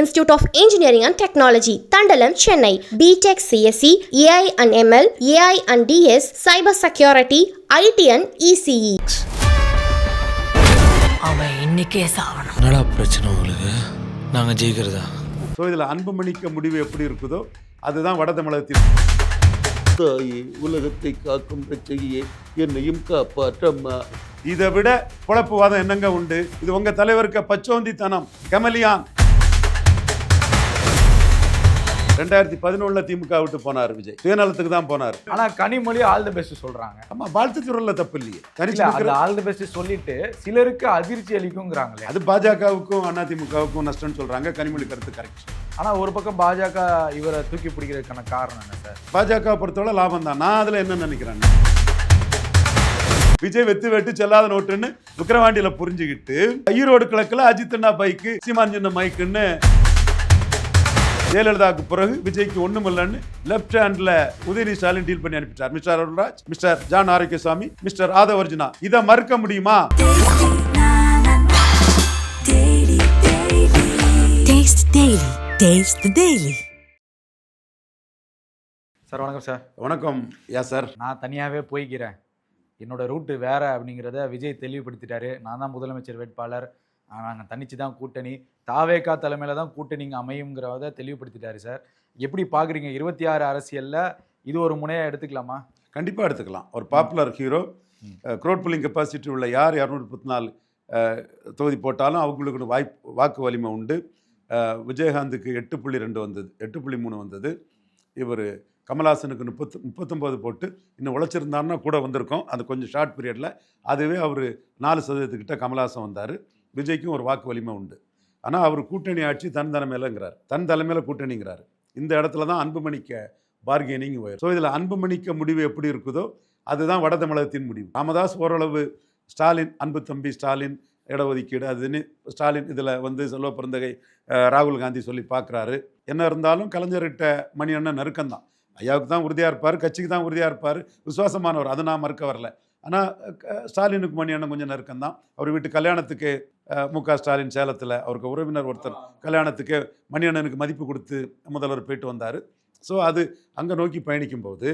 Institute of Engineering and Technology, Tandalam, Chennai. BTech CSE, AI and ML, AI and DS, Cyber Security, IT and E ECE. அவன் இன்னைக்கே சாவணும். என்னடா பிரச்சனை உங்களுக்கு? நாங்கள் ஜெயிக்கிறதா? So இதில் அன்புமணிக்க முடிவு எப்படி இருக்குதோ அதுதான் வட தமிழகத்தில். தாயே உலகத்தை காக்கும் ரட்சகியே என்னையும் காப்பாற்றம்மா. இதை விட குழப்பவாதம் என்னங்க உண்டு? இது உங்க தலைவருக்கு பச்சோந்தித்தனம். கமலியான். ரெண்டாயிரத்தி பதினொன்னுல திமுக விட்டு போனார் விஜய். சுயநலத்துக்கு தான் போனார். ஆனா கனிமொழி ஆல் தி பெஸ்ட் சொல்றாங்க. ஆமா வாழ்த்து சொல்றதுல தப்பு இல்லையே. தனிச்சு ஆல் தி பெஸ்ட் சொல்லிட்டு சிலருக்கு அதிர்ச்சி அளிக்குங்கிறாங்களே. அது பாஜகவுக்கும் அதிமுகவுக்கும் நஷ்டம்னு சொல்றாங்க. கனிமொழி கருத்து கரெக்ட் ஆனா ஒரு பக்கம் பாஜக இவரை தூக்கி பிடிக்கிறதுக்கான காரணம் என்ன சார்? பாஜக பொறுத்தவரை லாபம் தான். நான் அதுல என்ன நினைக்கிறேன். விஜய் வெத்து வெட்டு செல்லாத நோட்டுன்னு விக்கிரவாண்டியில புரிஞ்சுக்கிட்டு ஈரோடு கிழக்குல அஜித் அண்ணா பைக்கு சீமான் சின்ன மைக்குன்னு ஜெயலலிதாவுக்கு பிறகு விஜய்க்கு ஒண்ணும் இல்லைன்னு லெப்ட் ஹேண்ட்ல உதயநிதி ஸ்டாலின் டீல் பண்ணி அனுப்பிட்டார் mister Arulraj mister John Arokiyasamy mister Aadhav Arjuna. இதை மறுக்க முடியுமா? Taste Daily. Taste the Daily. Sir வணக்கம் சார் வணக்கம். யா சார் நான் தனியாவே போய்க்கிறேன். என்னோட ரூட்டு வேற அப்படிங்கிறத விஜய் தெளிவுபடுத்திட்டாரு. நான் தான் முதலமைச்சர் வேட்பாளர். நாங்கள் தனிச்சு தான் கூட்டணி. தாவேகா தலைமையில தான் கூட்டணிங்க அமையுங்கிறத தெளிவுபடுத்திட்டாரு சார். எப்படி பார்க்குறீங்க இருபத்தி ஆறு அரசியல்ல இது ஒரு முனையா எடுத்துக்கலாமா? கண்டிப்பா எடுத்துக்கலாம். ஒரு popular hero crowd pulling capacity உள்ள யார் முப்பத்தி நாலு தொகுதி போட்டாலும் அவங்களுக்கு வாய்ப்பு வாக்கு வலிமை உண்டு. விஜயகாந்துக்கு எட்டு புள்ளி ரெண்டு வந்தது எட்டு புள்ளி மூணு வந்தது. இவர் கமல்ஹாசனுக்கு முப்பத்து முப்பத்தொம்போது போட்டு இன்னும் உழைச்சிருந்தாருன்னா கூட வந்திருக்கோம். அது கொஞ்சம் ஷார்ட் பீரியடில் அதுவே அவர் நாலு சதவீதத்துக்கிட்ட கமல்ஹாசன் வந்தார். விஜய்க்கும் ஒரு வாக்கு வலிமை உண்டு. ஆனால் அவர் கூட்டணி ஆட்சி தன் தலைமையிலங்கிறார். தன் தலைமையில் கூட்டணிங்கிறார். இந்த இடத்துல தான் அன்புமணிக்க பார்கெனிங் வரும் ஸோ இதில் அன்புமணிக்க முடிவு எப்படி இருக்குதோ அதுதான் வட தமிழகத்தின் முடிவு. ராமதாஸ் ஓரளவு ஸ்டாலின் அன்பு தம்பி ஸ்டாலின் இடஒதுக்கீடு அதுன்னு ஸ்டாலின் இதில் வந்து செல்வ பிறந்தகை ராகுல் காந்தி சொல்லி பார்க்குறாரு என்ன இருந்தாலும் கலைஞர்கிட்ட மணி அண்ணன் நெருக்கம்தான். ஐயாவுக்கு தான் உறுதியாக இருப்பார் கட்சிக்கு தான் உறுதியாக இருப்பார். விசுவாசமானவர் அதை நான் மறுக்க வரல. ஆனால் ஸ்டாலினுக்கு மணி அண்ணன் கொஞ்சம் நெருக்கம்தான். அவர் வீட்டு கல்யாணத்துக்கு மு க ஸ்டாலின் சேலத்தில் அவருக்கு உறவினர் ஒருத்தர் கல்யாணத்துக்கு மணி அண்ணனுக்கு மதிப்பு கொடுத்து முதல்வர் போயிட்டு வந்தார். ஸோ அது அங்கே நோக்கி பயணிக்கும் போது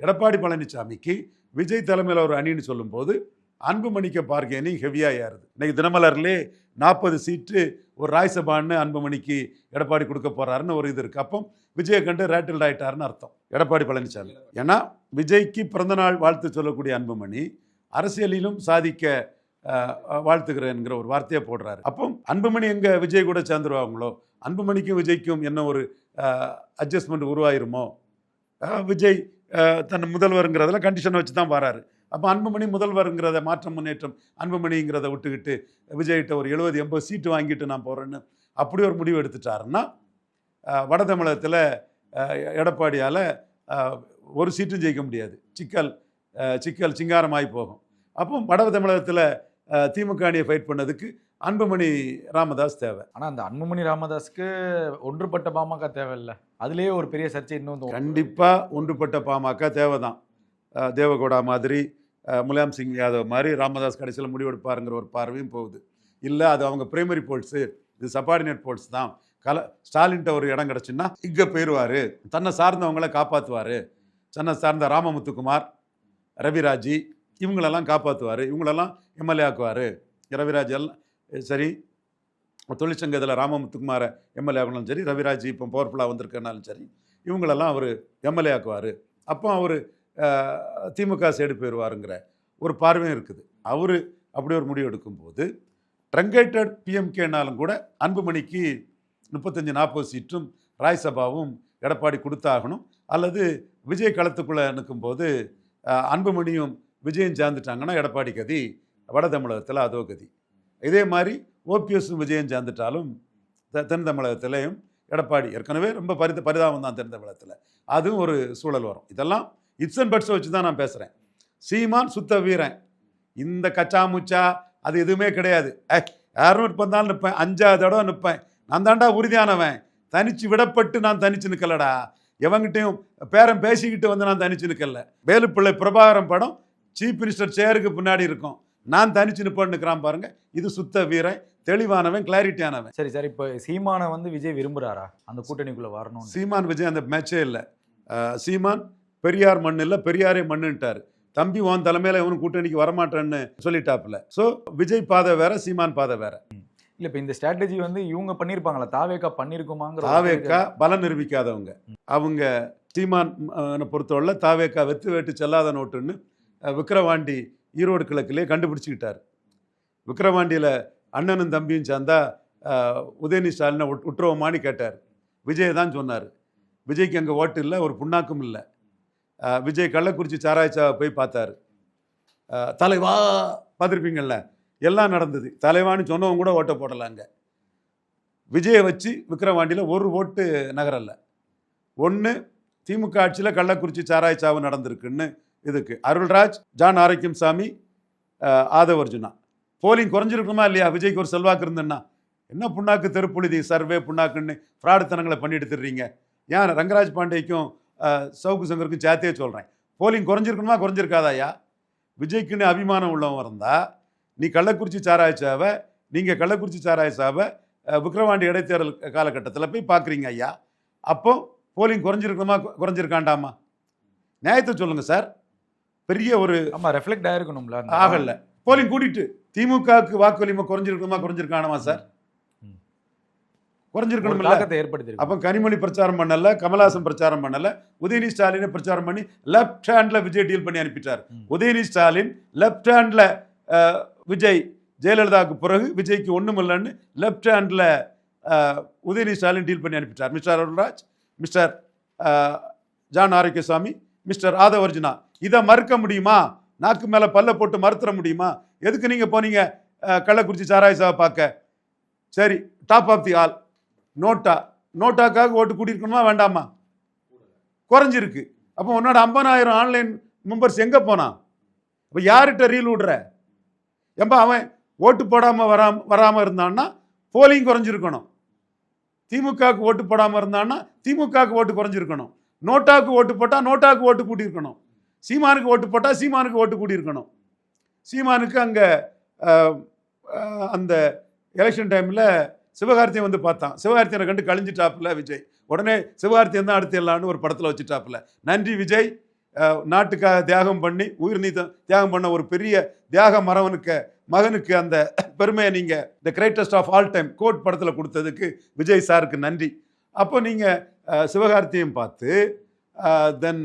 எடப்பாடி பழனிசாமிக்கு விஜய் தலைமையில் ஒரு அணின்னு சொல்லும்போது அன்புமணிக்க பார்க்கேனி ஹெவியாக ஏறுது. இன்னைக்கு தினமலர்லே நாற்பது சீட்டு ஒரு ராய்சபான்னு அன்புமணிக்கு எடப்பாடி கொடுக்க போறாருன்னு ஒரு இது இருக்கு. அப்போ விஜயை கண்டு ரேட்டில் ஆகிட்டாருன்னு அர்த்தம். எடப்பாடி பழனிசாமி ஏன்னா விஜய்க்கு பிறந்தநாள் வாழ்த்து சொல்லக்கூடிய அன்புமணி அரசியலிலும் சாதிக்க அஹ், ஒரு வார்த்தையை போடுறாரு. அப்போ அன்புமணி எங்க விஜய் கூட சேர்ந்துருவாங்களோ? அன்புமணிக்கும் விஜய்க்கும் என்ன ஒரு அட்ஜஸ்ட்மெண்ட் உருவாயிருமோ? விஜய் தன் முதல்வருங்கிறதுல கண்டிஷனை வச்சு தான் வராரு. அப்போ அன்புமணி முதல்வருங்கிறத மாற்றம் முன்னேற்றம் அன்புமணிங்கிறத விட்டுக்கிட்டு விஜய்கிட்ட ஒரு எழுபது எண்பது சீட்டு வாங்கிட்டு நான் போகிறேன்னு அப்படி ஒரு முடிவு எடுத்துட்டாருன்னா வட தமிழகத்தில் எடப்பாடியால் ஒரு சீட்டும் ஜெயிக்க முடியாது. சிக்கல் சிக்கல் சிங்காரமாகி போகும். அப்போ வட தமிழகத்தில் திமுக அணியை ஃபைட் பண்ணதுக்கு அன்புமணி ராமதாஸ் தேவை. ஆனா அந்த அன்புமணி ராமதாஸ்க்கு ஒன்றுபட்ட பாமக தேவையில்ல. அதுலயே ஒரு பெரிய சர்ச்சை இன்னும். கண்டிப்பாக ஒன்றுபட்ட பாமக தேவை தான் அஹ் தேவகவுடா மாதிரி அஹ் முலாயம் சிங் யாதவ் மாதிரி ராமதாஸ் கடைசியில் முடிவெடுப்பாருங்கிற ஒரு பார்வையும் போகுது. இல்லை அது அவங்க பிரைமரி போல்ஸு இது சப்பார்டினேட் போல்ஸ் தான். கல ஸ்டாலின்ட்ட ஒரு இடம் கிடச்சுன்னா இங்கே போயிடுவார் தன்னை சார்ந்தவங்கள காப்பாற்றுவார் தன்னை சார்ந்த ராமமுத்துக்குமார் ரவிராஜி இவங்களெல்லாம் காப்பாற்றுவார் இவங்களெல்லாம் எம்எல்ஏ ஆக்குவார். ரவிராஜ் எல்லாம் சரி சரி தொழிற்சங்கத்தில் ராமமுத்துக்குமாரை எம்எல்ஏ ஆகணும் சரி ரவிராஜ் இப்போ பவர்ஃபுல்லாக வந்திருக்கனாலும் சரி இவங்களெல்லாம் அவர் எம்எல்ஏ ஆக்குவார். அப்போ அவர் திமுக சைடு போயிடுவாருங்கிற ஒரு பார்வையும் இருக்குது. அவர் அப்படி ஒரு முடிவு எடுக்கும்போது ட்ரங்கேட்டட் பிஎம்கேனாலும் கூட அன்புமணிக்கு முப்பத்தஞ்சு நாற்பது சீட்டும் ராய்சபாவும் எடப்பாடி கொடுத்தாகணும். அல்லது விஜய் களத்துக்குள்ளே நிற்கும்போது அன்புமணியும் விஜயும் சேர்ந்துட்டாங்கன்னா எடப்பாடி கதி வட தமிழகத்தில் அதோ கதி. இதே மாதிரி ஓபிஎஸும் விஜயம் சேர்ந்துட்டாலும் தெ- தென் தமிழகத்திலையும் எடப்பாடி ஏற்கனவே ரொம்ப பரித பரிதாபம் தான் தென் தமிழகத்தில். அதுவும் ஒரு சூழல் வரும். இதெல்லாம் இட்ஸ் அண்ட் பட்ஸை வச்சு தான் நான் பேசுகிறேன் சீமான் சுத்த வீரன். இந்த கச்சா முச்சா அது எதுவுமே கிடையாது. யாரும் இரநூறு பந்தாலும் நிற்பேன் அஞ்சாவது தடவை நிற்பேன் நான் தாண்டா உறுதியானவன். தனிச்சு விடப்பட்டு நான் தனிச்சு நிற்கலடா எவங்கிட்டையும் பேரன் பேசிக்கிட்டு வந்து நான் தனிச்சு நிற்கல வேலுப்பிள்ளை பிரபாகரன் படம் சீஃப் மினிஸ்டர் சேருக்கு பின்னாடி இருக்கும். நான் தனிச்சு நிற்பேன்னு நிற்கிறான் பாருங்க. இது சுத்த வீரன் தெளிவானவன் கிளாரிட்டியானவன் சரி சார். இப்போ சீமானை வந்து விஜய் விரும்புறாரா? அந்த கூட்டணிக்குள்ள வரணும் சீமான் விஜய் அந்த மேட்சே இல்லை. சீமான் பெரியார் மண் இல்லை பெரியாரே மண்ணுன்ட்டார். தம்பி உன் தலைமையில இவனும் கூட்டணிக்கு வரமாட்டேன்னு சொல்லிட்டாப்புல. ஸோ விஜய் பாதை வேற சீமான் பாதை வேற. இல்ல இப்ப இந்த ஸ்ட்ராட்டஜி வந்து இவங்க பண்ணிருப்பாங்களா? தாவேக்கா பண்ணிருக்குமாங்கிற ஒரு தாவேக்கா பலம் நிரூபிக்காதவங்க. அவங்க சீமான் பொறுத்தவரை தாவேக்கா வெத்து வேட்டு செல்லாத நோட்டுன்னு விக்கிரவாண்டி ஈரோடு கிழக்குலேயே கண்டுபிடிச்சிக்கிட்டார். விக்கிரவாண்டியில் அண்ணனும் தம்பியும் சேர்ந்தா உதயநிதி ஸ்டாலினை உட்- விட்டுருவோமான்னு கேட்டார். விஜய் தான் சொன்னார். விஜய்க்கு அங்கே ஓட்டு இல்லை ஒரு புண்ணாக்கும் இல்லை. விஜய் கள்ளக்குறிச்சி சாராய்ச்சாவை போய் பார்த்தாரு. தலைவா பார்த்துருப்பீங்கள்ல எல்லாம் நடந்தது. தலைவான்னு சொன்னவங்க கூட ஓட்டை போடலாங்க விஜயை வச்சு விக்ரவாண்டியில் ஒரு ஓட்டு நகரல்ல. ஒன்று திமுக ஆட்சியில் கள்ளக்குறிச்சி சாராய் சாவு நடந்திருக்குன்னு இதுக்கு. அருள்ராஜ் ஜான் ஆரோக்கியம் சாமி ஆதவர்ஜுனா போலிங் குறைஞ்சிருக்குமா இல்லையா? விஜய்க்கு ஒரு செல்வாக்கு இருந்தேன்னா என்ன புண்ணாக்கு தெருப்புழுதி சர்வே புண்ணாக்குன்னு ஃப்ராடுத்தனங்களை பண்ணிட்டு தர்றீங்க. ஏன் ரங்கராஜ் பாண்டேக்கும் சவுக்கு சங்கருக்கும் சேர்த்தே சொல்கிறேன் போலிங் குறைஞ்சிருக்கணுமா? குறைஞ்சிருக்காதாயா விஜய்க்குன்னு அபிமானம் உள்ளவன் இருந்தால் நீ கள்ளக்குறிச்சி சாராய் சாவை நீங்கள் கள்ளக்குறிச்சி சாராய் சாவை அஹ், விக்கிரவாண்டி இடைத்தேர்தல் காலகட்டத்தில் போய் பார்க்குறீங்க ஐயா. அப்போ போலிங் குறைஞ்சிருக்கணுமா? குறைஞ்சிருக்காண்டாமா? நியாயத்தை சொல்லுங்க சார். பெரிய ஒரு ஆமா ரெஃப்ளெக்ட் ஆயிருக்கணும்ல அந்த- ஆகல. போலிங் கூட்டிட்டு திமுகவுக்கு வாக்கு வலிமை குறைஞ்சிருக்கணுமா? குறைஞ்சிருக்கானமா சார்? ம். ஒரு குறைஞ்சிருக்கணும்ல தாக்கத்தை ஏற்படுத்திருக்கு அப்போ கனிமொழி பிரச்சாரம் பண்ணல கமலாசன் பிரச்சாரம் பண்ணல உதயநிதி ஸ்டாலினை பிரச்சாரம் பண்ணி லெஃப்ட் ஹேண்ட்ல விஜய் டீல் பண்ணி அனுப்பிட்டார். உதயநிதி ஸ்டாலின் லெஃப்ட் ஹேண்ட்ல விஜய் ஜெயலலிதாவுக்கு பிறகு விஜய்க்கு ஒன்றும் இல்லைன்னு left handle Udhayanidhi Stalin deal பண்ணி அனுப்பிட்டார். Mister Arulraj mister John Arokiasamy mister Aadhav Arjuna இதை மறுக்க முடியுமா? நாக்கு மேலே பல்ல போட்டு மறுத்துற முடியுமா? எதுக்கு நீங்கள் போனீங்க? கள்ளக்குறிச்சி சாராயசாவை பார்க்க. சரி top of the all NOTA. நோட்டாக்காக ஓட்டு கூட்டியிருக்கணுமா வேண்டாமா? குறைஞ்சிருக்கு. அப்போ உன்னோட ஐம்பதாயிரம் ஆன்லைன் மெம்பர்ஸ் எங்கே போனான்? இப்போ யார்கிட்ட ரீல் விடுற? ஏம்பா அவன் ஓட்டு போடாமல் வராம வராமல் இருந்தான்னா போலிங் குறைஞ்சிருக்கணும். திமுகவுக்கு ஓட்டு போடாமல் இருந்தான்னா திமுகவுக்கு ஓட்டு குறைஞ்சிருக்கணும். நோட்டாவுக்கு ஓட்டு போட்டால் நோட்டாவுக்கு ஓட்டு கூட்டியிருக்கணும். சீமானுக்கு ஓட்டு போட்டால் சீமானுக்கு ஓட்டு கூட்டியிருக்கணும். சீமானுக்கு அங்கே அந்த எலெக்ஷன் டைமில் சிவகார்த்தியன் வந்து பார்த்தான். சிவகார்த்தியனை கண்டு கழிஞ்சிட்டாப்புல விஜய். உடனே சிவகார்த்தியன் தான் அடுத்து எல்லான்னு ஒரு படத்தில் வச்சுட்டாப்புல. நன்றி விஜய். நாட்டுக்காக தியாகம் பண்ணி உயிர் நீத்தம் தியாகம் பண்ண ஒரு பெரிய தியாக மரவனுக்கு மகனுக்கு அந்த பெருமையை நீங்கள் the greatest of all time GOAT படத்தில் கொடுத்ததுக்கு விஜய் சாருக்கு நன்றி. அப்போ நீங்கள் சிவகார்த்தியும் பார்த்து தென்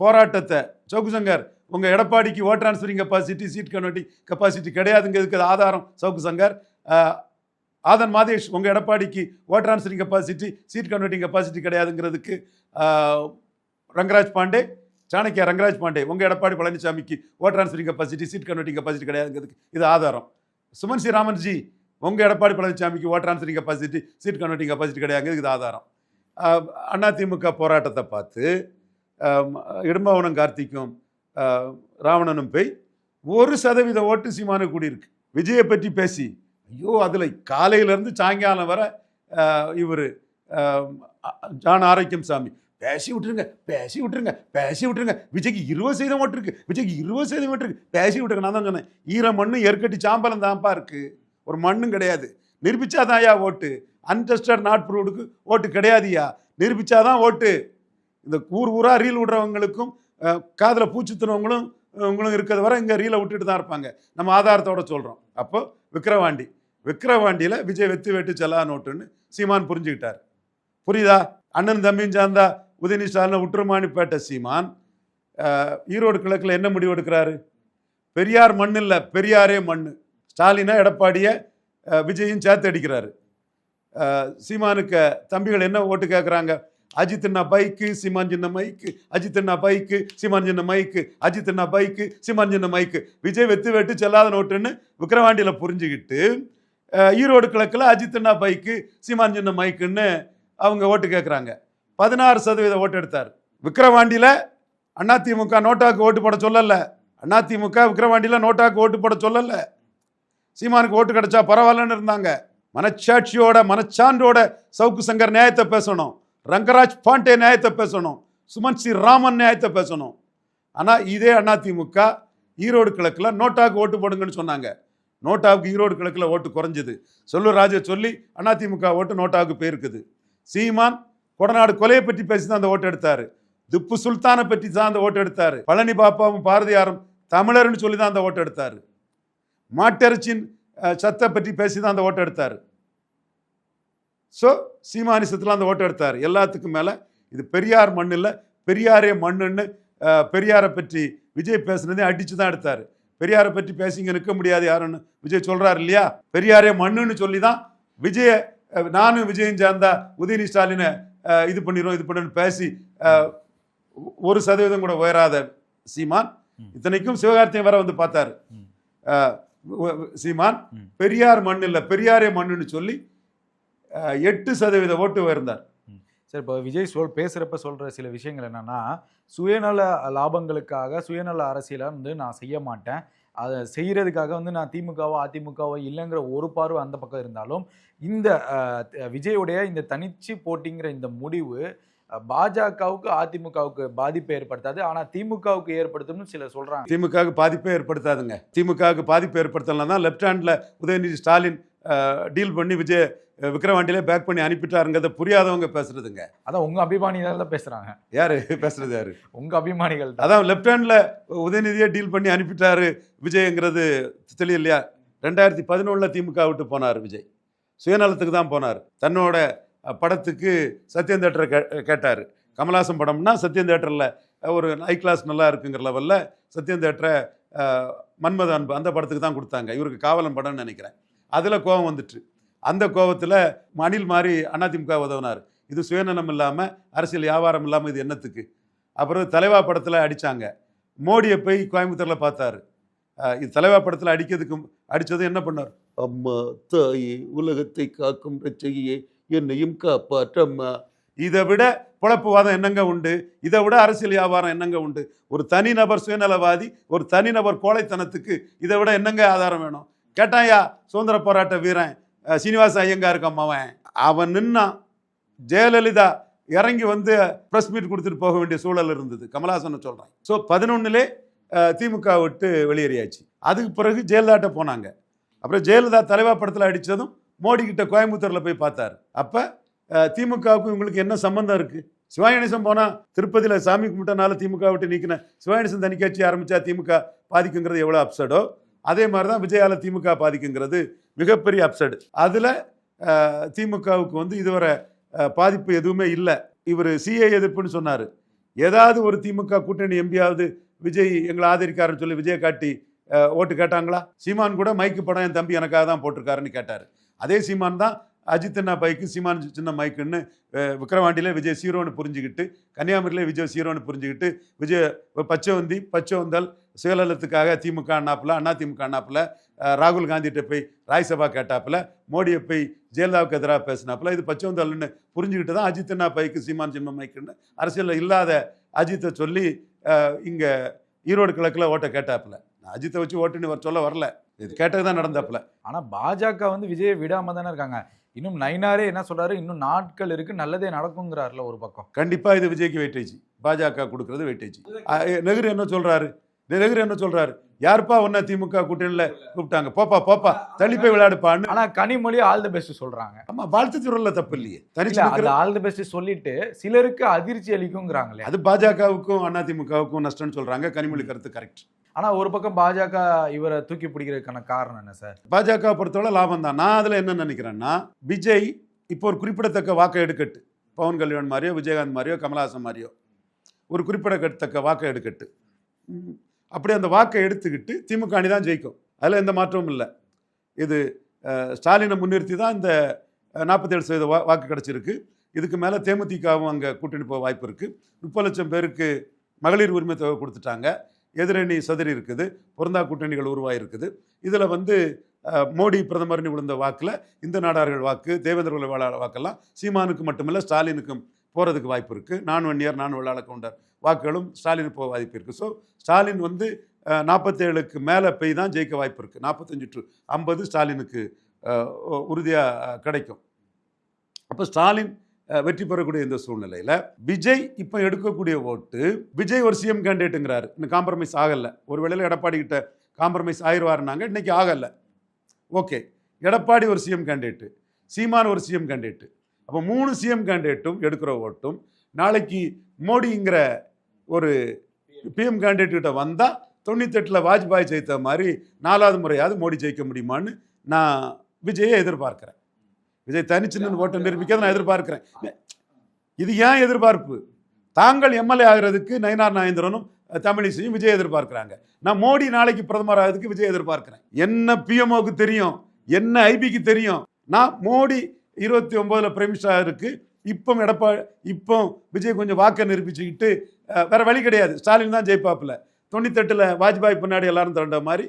போராட்டத்தை சவுக்கு சங்கர் உங்கள் எடப்பாடிக்கு vote transferring capacity seat converting capacity கிடையாதுங்கிறதுக்கு அது ஆதாரம் சவுக்கு சங்கர். ஆதன் மாதேஷ் உங்கள் எடப்பாடிக்கு vote transferring capacity seat converting capacity கிடையாதுங்கிறதுக்கு Rangaraj Pandey Chanakya Rangaraj Pandey உங்கள் எடப்பாடி பழனிசாமிக்கு vote transferring capacity seat converting capacity கிடையாதுங்கிறதுக்கு இது ஆதாரம். சுமன் சி. ராமன்ஜி உங்கள் எடப்பாடி பழனிசாமிக்கு vote transferring capacity seat converting capacity கிடையாதுங்கிறது இது ஆதாரம். அதிமுக போராட்டத்தை பார்த்து இடும்பவனும் கார்த்திக்கும் ராவணனும் போய் ஒரு சதவீத ஓட்டு சீமானு கூடியிருக்கு. விஜயை பற்றி பேசி ஐயோ அதில் காலையிலேருந்து சாயங்காலம் வர இவர் ஜான் ஆரோக்கியம் சாமி பேசி விட்டுருங்க பேசி விட்டுருங்க பேசி விட்டுருங்க. விஜய்க்கு இருபது சதவீதம் ஓட்டு இருக்கு. விஜய்க்கு இருபது சதவீதம் ஓட்டு இருக்கு. பேசி விட்டுருங்க. நான் தான் சொன்னேன். ஈர மண்ணு எற்கட்டி சாம்பலம் தான்ப்பா இருக்கு. ஒரு மண்ணும் கிடையாது. நிரூபிச்சாதான்யா ஓட்டு. அன்டெஸ்டட் நாட் ப்ரூவ்டுக்கு ஓட்டு கிடையாதுயா. நிரூபிச்சாதான் ஓட்டு. இந்த ஊர் ஊரா ரீல் விடுறவங்களுக்கும் காதில் பூச்சுத்துனவங்களும் உங்களும் இருக்கிறது வர இங்கே ரீலை விட்டுட்டு தான் இருப்பாங்க. நம்ம ஆதாரத்தோட சொல்கிறோம் அப்போ விக்ரவாண்டி விக்ரவாண்டியில் விஜய் வெத்து வெட்டு செல்லா நோட்டுன்னு சீமான் புரிஞ்சுக்கிட்டார். புரியுதா? அண்ணன் தம்பியும் சார்ந்தா உதயநிதி ஸ்டாலினை உற்றுமானிப்பேட்டை சீமான் ஈரோடு கிழக்கில் என்ன முடிவு எடுக்கிறாரு? பெரியார் மண் இல்லை பெரியாரே மண் ஸ்டாலினா எடப்பாடியை விஜயும் சேர்த்து அடிக்கிறாரு. சீமானுக்கு தம்பிகள் என்ன ஓட்டு கேட்குறாங்க அஜித் அண்ணா பைக்கு சீமான் சின்ன மைக்கு அஜித் அண்ணா பைக்கு சீமான் சின்ன மைக்கு அஜித் அண்ணா பைக்கு சீமான் சின்ன மைக்கு. விஜய் வெத்து வெட்டு செல்லாத நோட்டுன்னு விக்கிரவாண்டியில் புரிஞ்சுக்கிட்டு ஈரோடு கிழக்கில் அஜித் அண்ணா பைக்கு சீமான் சின்ன மைக்குன்னு அவங்க ஓட்டு கேட்குறாங்க பதினாறு சதவீத ஓட்டு எடுத்தார். விக்கிரவாண்டியில் அதிமுக நோட்டாக்கு ஓட்டு போட சொல்லலை. அதிமுக விக்கிரவாண்டியில் நோட்டாக்கு ஓட்டு போட சொல்லலை. சீமானுக்கு ஓட்டு கிடைச்சா பரவாயில்லன்னு இருந்தாங்க. மனச்சாட்சியோட மனச்சான்றோட சவுக்கு சங்கர் நியாயத்தை பேசணும். ரங்கராஜ் பாண்டே நியாயத்தை பேசணும். சுமன் சி ராமன் நியாயத்தை பேசணும். ஆனால் இதே அதிமுக ஈரோடு கிழக்கில் நோட்டாக்கு ஓட்டு போடுங்கன்னு சொன்னாங்க. நோட்டாவுக்கு ஈரோடு கிழக்கில் ஓட்டு குறைஞ்சது. சொல்லூராஜை சொல்லி அதிமுக ஓட்டு நோட்டாவுக்கு போயிருக்குது. சீமான் கொடநாடு கொலையை பற்றி பேசி தான் அந்த ஓட்டு எடுத்தார். திப்பு சுல்தானை பற்றி தான் அந்த ஓட்டு எடுத்தார். பழனி பாப்பாவும் பாரதியாரும் தமிழர்னு சொல்லி தான் அந்த ஓட்டு எடுத்தார். மாட்டிறைச்சின் சத்தை பற்றி பேசி தான் அந்த ஓட்டு எடுத்தார். ஸோ சீமானிசத்தில் அந்த ஓட்டு எடுத்தார். எல்லாத்துக்கும் மேலே இது பெரியார் மண் இல்லை பெரியாரே மண்ணுன்னு பெரியாரை பற்றி விஜய் பேசுனதே அடித்து தான் எடுத்தார். பெரியாரை பற்றி பேசி இங்கே நிற்க முடியாது யாருன்னு விஜய் சொல்கிறார் இல்லையா? பெரியாரே மண்ணுன்னு சொல்லி தான் விஜய நானும் விஜயும் சேர்ந்தா உதயநிதி ஸ்டாலினை இது பண்ணிடுவோம் இது பண்ணுன்னு பேசி ஒரு சதவீதம் கூட உயராத சீமான். இத்தனைக்கும் சிவகார்த்தியம் வர வந்து பார்த்தாரு. சீமான். பெரியார் மண் இல்லை பெரியாரே மண்ணுன்னு சொல்லி எட்டு சதவீத ஓட்டு உயர்ந்தார். சார் இப்போ விஜய் சொல் பேசுகிறப்ப சொல்கிற சில விஷயங்கள் என்னன்னா சுயநல லாபங்களுக்காக சுயநல அரசியலை வந்து நான் செய்ய மாட்டேன். அதை செய்கிறதுக்காக வந்து நான் திமுகவோ அதிமுகவோ இல்லைங்கிற ஒரு பார்வை அந்த பக்கம் இருந்தாலும் இந்த விஜயுடைய இந்த தனிச்சு போட்டிங்கிற இந்த முடிவு பாஜகவுக்கு அதிமுகவுக்கு பாதிப்பை ஏற்படுத்தாது. ஆனால் திமுகவுக்கு ஏற்படுத்தும்னு சில சொல்கிறாங்க திமுகவுக்கு பாதிப்பே ஏற்படுத்தாதுங்க. திமுகவுக்கு பாதிப்பு ஏற்படுத்தலாம் தான் left handle Udhayanidhi Stalin deal பண்ணி விஜய் விக்ரவாண்டியிலே பேக் பண்ணி அனுப்பிட்டாருங்கிறத புரியாதவங்க பேசுறதுங்க. அதான் உங்கள் அபிமானிகள் தான் பேசுகிறாங்க யாரு? பேசுறது யாரு? உங்கள் அபிமானிகள் தான். அதான் லெஃப்ட் ஹேண்டில் உதயநிதியை டீல் பண்ணி அனுப்பிட்டாரு விஜய்ங்கிறது தெரியலையா? ரெண்டாயிரத்தி பதினொன்றில் திமுக விட்டு போனார் விஜய். சுயநலத்துக்கு தான் போனார். தன்னோட படத்துக்கு சத்யம் தேட்டரை கே கேட்டார். கமலாசன் படம்னா சத்யம் தேட்டரில் ஒரு ஹை கிளாஸ் நல்லா இருக்குங்கிற லெவலில் சத்யம் தேட்டரை மன்மத அன்பு அந்த படத்துக்கு தான் கொடுத்தாங்க. இவருக்கு காவலன் படம்னு நினைக்கிறேன். அதில் கோபம் வந்துட்டு. அந்த கோபத்தில் அனில் மாதிரி அதிமுக உதவினார். இது சுயநலம் இல்லாமல் அரசியல் வியாபாரம் இல்லாமல் இது என்னத்துக்கு? அப்புறம் தலைவா படத்தில் அடித்தாங்க மோடியை போய் கோயம்புத்தூரில் பார்த்தாரு. இது தலைவா படத்தில் அடிக்கிறதுக்கு அடித்தது என்ன பண்ணார்? அம்மா தாயே உலகத்தை காக்கும் ரட்சகியே என்னையும் காப்பாற்றம்மா. இதை விட குழப்பவாதம் என்னங்க உண்டு? இதை விட அரசியல் வியாபாரம் என்னங்க உண்டு? ஒரு தனிநபர் சுயநலவாதி ஒரு தனிநபர் கோழைத்தனத்துக்கு இதை விட என்னங்க ஆதாரம் வேணும்? கேட்டாயா சுதந்திர போராட்ட வீரன் சீனிவாச ஐயங்காருக்கு அம்மாவன் அவன் நின்னான் ஜெயலலிதா இறங்கி வந்து ப்ரெஸ் மீட் கொடுத்துட்டு போக வேண்டிய சூழல் இருந்தது. கமலாசனை சொல்கிறேன் ஸோ பதினொன்னுலே திமுக விட்டு வெளியேறியாச்சு. அதுக்கு பிறகு ஜெயலலிதாட்ட போனாங்க. அப்புறம் ஜெயலலிதா தலைவா படத்தில் அடித்ததும் மோடி கிட்ட கோயம்புத்தூரில் போய் பார்த்தாரு. அப்போ திமுகவுக்கும் இவங்களுக்கு என்ன சம்பந்தம் இருக்குது சிவாயணிசம் போனால் திருப்பதியில் சாமி கும்பிட்டனால திமுக விட்டு நீக்கின சிவாயணிசம் தனி ஆரம்பித்தா திமுக பாதிக்குங்கிறது எவ்வளோ அப்சடோ அதே மாதிரி தான் விஜயால திமுக பாதிக்குங்கிறது மிகப்பெரிய அப்செட் அதில் திமுகவுக்கு வந்து இதுவரை பாதிப்பு எதுவுமே இல்லை. இவர் சிஏ எதிர்ப்புன்னு சொன்னார். ஏதாவது ஒரு திமுக கூட்டணி எம்பியாவது விஜய் எங்களை ஆதரிக்காருன்னு சொல்லி விஜய் காட்டி ஓட்டு கேட்டாங்களா? சீமான் கூட மைக்கு படம் என் தம்பி எனக்காக தான் போட்டிருக்காருன்னு கேட்டார். அதே சீமான் தான் அஜித் அண்ணா பைக்கு சீமான் சின்ன மைக்குன்னு விக்ரவாண்டியில் விக்கிரவாண்டியில விஜய் சீரோன்னு புரிஞ்சுக்கிட்டு கன்னியாகுமரியில் விஜய் சீரோன்னு புரிஞ்சுக்கிட்டு விஜய் பச்சைவந்தி பச்சைவந்தல் சுயநலத்துக்காக திமுக அண்ணாப்பில் அண்ணா திமுக அண்ணாப்புல ராகுல் காந்திகிட்ட போய் ராஜ்சபா கேட்டாப்புல மோடியை போய் ஜெயலலிதாவுக்கு எதிராக பேசினாப்பில் இது பச்சைவந்தல்னு புரிஞ்சுக்கிட்டு தான் அஜித் அண்ணா பைக்கு சீமான் சின்ன மைக்குன்னு அரசியலில் இல்லாத அஜித்தை சொல்லி இங்கே ஈரோடு கிழக்கில் ஓட்டை கேட்டாப்புல. நான் அஜித்தை வச்சு ஓட்டுன்னு சொல்ல வரல. இது கேட்டது தான் நடந்தாப்புல. ஆனால் பாஜக வந்து விஜயை விடாம தானே இருக்காங்க. இன்னும் நைனாரே என்ன சொல்றாரு? இன்னும் நாட்கள் இருக்கு நல்லதே நடக்குங்கிறாருல ஒரு பக்கம். கண்டிப்பா இது விஜய்க்கு வெயிட்டேஜ் பாஜக கொடுக்கறது வெயிட்டேஜ் நெஹ்ரு என்ன சொல்றாரு? நெஹ்ரு என்ன சொல்றாரு? யாருப்பா ஒன்ன திமுக கூட்டணியில கூப்பிட்டாங்க? போப்பா போப்பா தள்ளி போய் விளையாடுப்பான்னு ஆனா கனிமொழி ஆல் தி பெஸ்ட் சொல்றாங்க. ஆமா வாழ்த்து சொல்றல தப்பு இல்லையே. தனிச்சு ஆல் தி பெஸ்ட் சொல்லிட்டு சிலருக்கு அதிர்ச்சி அளிக்குங்கிறாங்களே. அது பாஜகவுக்கும் அதிமுகவுக்கும் நஷ்டம்னு சொல்றாங்க. கனிமொழி கருத்து கரெக்ட் ஆனா ஒரு பக்கம் பாஜக இவரை தூக்கி பிடிக்கிறதுக்கான காரணம் என்ன சார்? பாஜக பொறுத்தவரை லாபம் தான். நான் அதில் என்ன நினைக்கிறேன்னா விஜய் இப்போ ஒரு குறிப்பிடத்தக்க வாக்கை எடுக்கட்டு. பவன் கல்யாண் மாதிரியோ விஜயகாந்த் மாதிரியோ கமலஹாசன் மாதிரியோ ஒரு குறிப்பிடத்தக்க வாக்கை எடுக்கட்டு. அப்படி அந்த வாக்கை எடுத்துக்கிட்டு திமுக அணி தான் ஜெயிக்கும். அதில் எந்த மாற்றமும் இல்லை. இது ஸ்டாலினை முன்னிறுத்தி தான் இந்த நாற்பத்தேழு சதவீத வா வாக்கு கிடச்சிருக்கு. இதுக்கு மேலே தேமுதிகவும் அங்கே கூட்டணி போக வாய்ப்பு இருக்குது முப்பது லட்சம் பேருக்கு மகளிர் உரிமை தொகை கொடுத்துட்டாங்க. எதிரணி சதுரி இருக்குது. பொருந்தா கூட்டணிகள் உருவாயிருக்குது. இதில் வந்து மோடி பிரதமர்னு விழுந்த வாக்கில் இந்த நாடார்கள் வாக்கு தேவேந்திர வாழ வாக்கெல்லாம் சீமானுக்கு மட்டுமில்ல ஸ்டாலினுக்கும் போகிறதுக்கு வாய்ப்பு இருக்குது நான் வன்னியர் நான் வெள்ளாள கவுண்டர் வாக்குகளும் ஸ்டாலின் போக வாய்ப்பு இருக்குது ஸோ ஸ்டாலின் வந்து நாற்பத்தேழுக்கு மேலே போய் தான் ஜெயிக்க வாய்ப்பு இருக்குது நாற்பத்தஞ்சு டு ஐம்பது ஸ்டாலினுக்கு உறுதியாக கிடைக்கும். அப்போ ஸ்டாலின் வெற்றி பெறக்கூடிய இந்த சூழ்நிலையில் விஜய் இப்போ எடுக்கக்கூடிய ஓட்டு விஜய் ஒரு சிஎம் கேண்டிடேட்டுங்கிறாரு இன்னும் காம்ப்ரமைஸ் ஆகலை. ஒரு வேளையில் எடப்பாடி கிட்ட காம்ப்ரமைஸ் ஆயிடுவாருனாங்க இன்றைக்கி ஆகலை. ஓகே எடப்பாடி ஒரு சிஎம் கேண்டிடேட்டு சீமான் ஒரு சிஎம் கேண்டிடேட்டு அப்போ மூணு சிஎம் கேண்டிடேட்டும் எடுக்கிற ஓட்டும். நாளைக்கு மோடிங்கிற ஒரு பிஎம் கேண்டிடேட் கிட்ட வந்தால் தொண்ணூத்தெட்டில் வாஜ்பாய் ஜெயித்த மாதிரி நாலாவது முறையாவது மோடி ஜெயிக்க முடியுமான்னு நான் விஜயை எதிர்பார்க்கிறேன். விஜய் தனிச்சு நின்று ஓட்டை நிரூபிக்கிறத நான் எதிர்பார்க்கிறேன். இது ஏன் எதிர்பார்ப்பு? தாங்கள் எம்எல்ஏ ஆகிறதுக்கு நயனார் நாயந்திரனும் தமிழிசையும் விஜய் எதிர்பார்க்குறாங்க. நான் மோடி நாளைக்கு பிரதமர் ஆகிறதுக்கு விஜய் எதிர்பார்க்கிறேன். என்ன பிஎம்ஓக்கு தெரியும்? என்ன ஐபிக்கு தெரியும்? நான் மோடி இருபத்தி ஒன்பதுல பிரமிஷா இருக்கு இப்போ எடப்பாடி இப்போ விஜய் கொஞ்சம் வாக்கை நிரூபிச்சுக்கிட்டு வேற வழி கிடையாது. ஸ்டாலின் தான் ஜெயிப்பாப்புல. தொண்ணூத்தெட்டில் வாஜ்பாய் பின்னாடி எல்லாரும் திரண்ட மாதிரி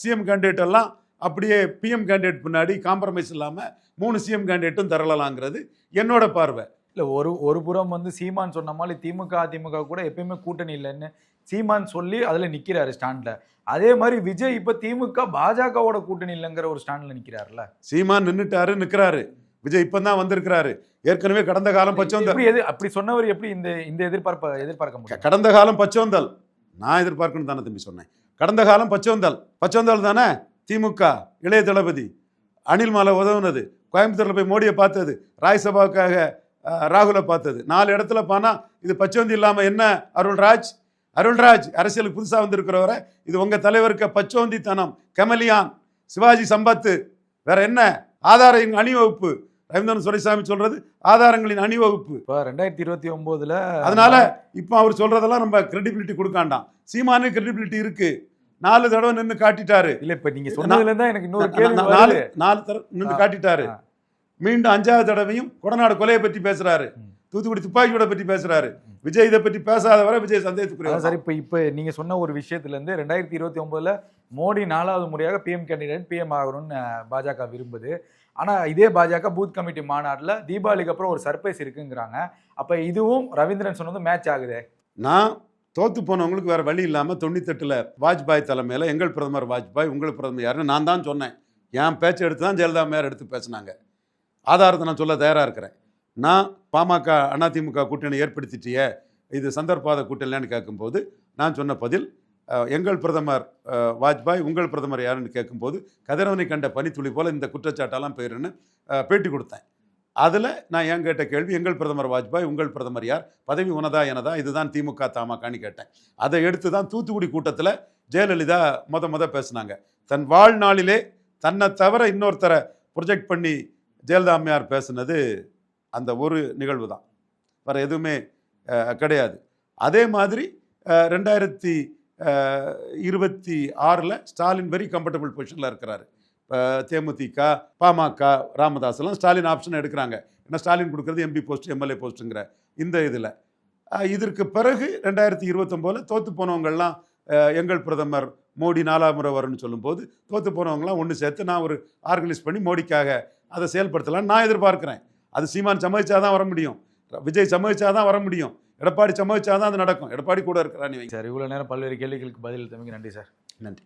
சிஎம் கேண்டிடேட் எல்லாம் அப்படியே பிஎம் கேண்டிடேட் பின்னாடி காம்ப்ரமைஸ் இல்லாமல் மூணு சிஎம் கேண்டிடேட்டும் தரலாங்கிறது என்னோட பார்வை. இல்ல ஒரு ஒரு புறம் வந்து சீமான் சொன்ன மாதிரி திமுக அதிமுக கூட எப்பயுமே கூட்டணி இல்லைன்னு சீமான் சொல்லி அதுல நிக்கிறாரு ஸ்டாண்ட்ல அதே மாதிரி விஜய் இப்ப திமுக பாஜகவோட கூட்டணி இல்லைங்கிற ஒரு ஸ்டாண்ட்ல நிக்கிறாருல்ல சீமான் நின்னுட்டாரு நிற்கிறாரு விஜய் இப்போ தான் வந்திருக்கிறாரு. ஏற்கனவே கடந்த காலம் பச்சோந்தல். அப்படி சொன்னவர் எப்படி இந்த இந்த எதிர்பார்ப்ப எதிர்பார்க்க முடியும்? கடந்த காலம் பச்சோந்தல். நான் எதிர்பார்க்கணும் தானே தம்பி சொன்னேன். கடந்த காலம் பச்சோந்தல். பச்சோந்தல் தானே? திமுக இளைய தளபதி அனில் மாலை உதவுனது. கோயம்புத்தூரில் போய் மோடியை பார்த்தது. ராஜ்சபாவுக்காக ராகுலை பார்த்தது. நாலு இடத்துல போனா இது பச்சோந்தி இல்லாமல் என்ன? அருள்ராஜ்? அருள்ராஜ் அரசியலுக்கு புதுசாக வந்திருக்கிறவரை இது உங்கள் தலைவருக்கு பச்சோந்தித்தனம். கமலியான் சிவாஜி சம்பத்து. வேற என்ன? ஆதார அணிவகுப்பு. ரவீந்திரன் துரைசாமி சொல்றது? ஆதாரங்களின் அணிவகுப்பு. இப்ப ரெண்டாயிரத்தி இருபத்தி ஒன்பதுல அதனால இப்போ அவர் சொல்றதெல்லாம் நம்ம கிரெடிபிலிட்டி கொடுக்காண்டாம். சீமானு கிரெடிபிலிட்டி இருக்கு. நாலு தடவை நின்று காட்டிட்டாரு. இல்ல இப்ப நீங்க சொன்னதுல இருந்தா எனக்கு இன்னொரு கேள்வி நாலு நாலு தடவை நின்று காட்டிட்டாரு. மீண்டும் அஞ்சாவது தடவையும் கொடநாடு கொலையை பற்றி பேசுறாரு. தூத்துக்குடி துப்பாக்கியோட பற்றி பேசுறாரு. விஜய் இதை பற்றி பேசாத வரை விஜய் அதான் சார் சந்தேகத்துக்குரிய இப்ப இப்ப நீங்க சொன்ன ஒரு விஷயத்துல இருந்து ரெண்டாயிரத்தி இருபத்தி ஒன்பதுல மோடி நாலாவது முறையாக பிஎம் கேண்டிடேட் பிஎம் ஆகணும்னு பாஜக விரும்புது. ஆனால் இதே பாஜக பூத் கமிட்டி மாநாட்டில் தீபாவளிக்கு அப்புறம் ஒரு சர்ப்ரைஸ் இருக்குங்கிறாங்க. அப்போ இதுவும் ரவீந்திரன் சொன்னது மேட்ச் ஆகுதே? நான் தோத்து போனவங்களுக்கு வேறு வழி இல்லாமல் தொண்ணூத்தெட்டில் வாஜ்பாய் தலைமையில் எங்கள் பிரதமர் வாஜ்பாய் உங்கள் பிரதமர் யாருன்னு நான் தான் சொன்னேன். என் பேச்சை எடுத்து தான் ஜெயலலிதா மேயர் எடுத்து பேசினாங்க. ஆதாரத்தை நான் சொல்ல தயாராக இருக்கிறேன். நான் பாமக அதிமுக கூட்டணி ஏற்படுத்திட்டியே இது சந்தர்ப்பாத கூட்டணிலான்னு கேட்கும்போது நான் சொன்ன பதில் எங்கள் பிரதமர் வாஜ்பாய் உங்கள் பிரதமர் யாருன்னு கேட்கும்போது கதிரவனை கண்ட பனித்துளி போல் இந்த குற்றச்சாட்டெல்லாம் போயிருன்னு பேட்டி கொடுத்தேன். அதில் நான் ஏன் கேட்ட கேள்வி எங்கள் பிரதமர் வாஜ்பாய் உங்கள் பிரதமர் யார்? பதவி உனதா எனதா? இதுதான் திமுக தாமாக்கான்னு கேட்டேன். அதை எடுத்து தான் தூத்துக்குடி கூட்டத்தில் ஜெயலலிதா மொத மொத பேசுனாங்க. தன் வாழ்நாளிலே தன்னை தவிர இன்னொருத்தரை ப்ரொஜெக்ட் பண்ணி ஜெயலலிதா அம்மையார் பேசுனது அந்த ஒரு நிகழ்வு தான் வேறு எதுவுமே கிடையாது. அதே மாதிரி ரெண்டாயிரத்தி இருபத்தி ஆறில் ஸ்டாலின் வெரி கம்ஃபர்டபுள் பொசிஷனில் இருக்கிறாரு. இப்போ தேமுதிக பாமக ராமதாஸ் எல்லாம் ஸ்டாலின் ஆப்ஷன் எடுக்கிறாங்க. ஏன்னா ஸ்டாலின் கொடுக்குறது எம்பி போஸ்ட் எம்எல்ஏ போஸ்ட்டுங்கிற இந்த இதில். இதற்கு பிறகு ரெண்டாயிரத்தி இருபத்தொம்போதில் தோற்று போனவங்கள்லாம் எங்கள் பிரதமர் மோடி நாலாம் முறை வரும்னு சொல்லும்போது தோற்று போனவங்களாம் ஒன்று சேர்த்து நான் ஒரு ஆர்கனைஸ் பண்ணி மோடிக்காக அதை செயல்படுத்தலாம்னு நான் எதிர்பார்க்குறேன். அது சீமான் சம்மதிச்சாதான் வர முடியும். விஜய் சம்மதிச்சாதான் வர முடியும். எடப்பாடி சம்மதிச்சாதான் அது நடக்கும். எடப்பாடி கூட இருக்கிறான்னு வைங்க சார் இவ்வளவு நேரம் பல்வேறு கேள்விகளுக்கு பதில் தம்பிக்கு நன்றி சார். நன்றி.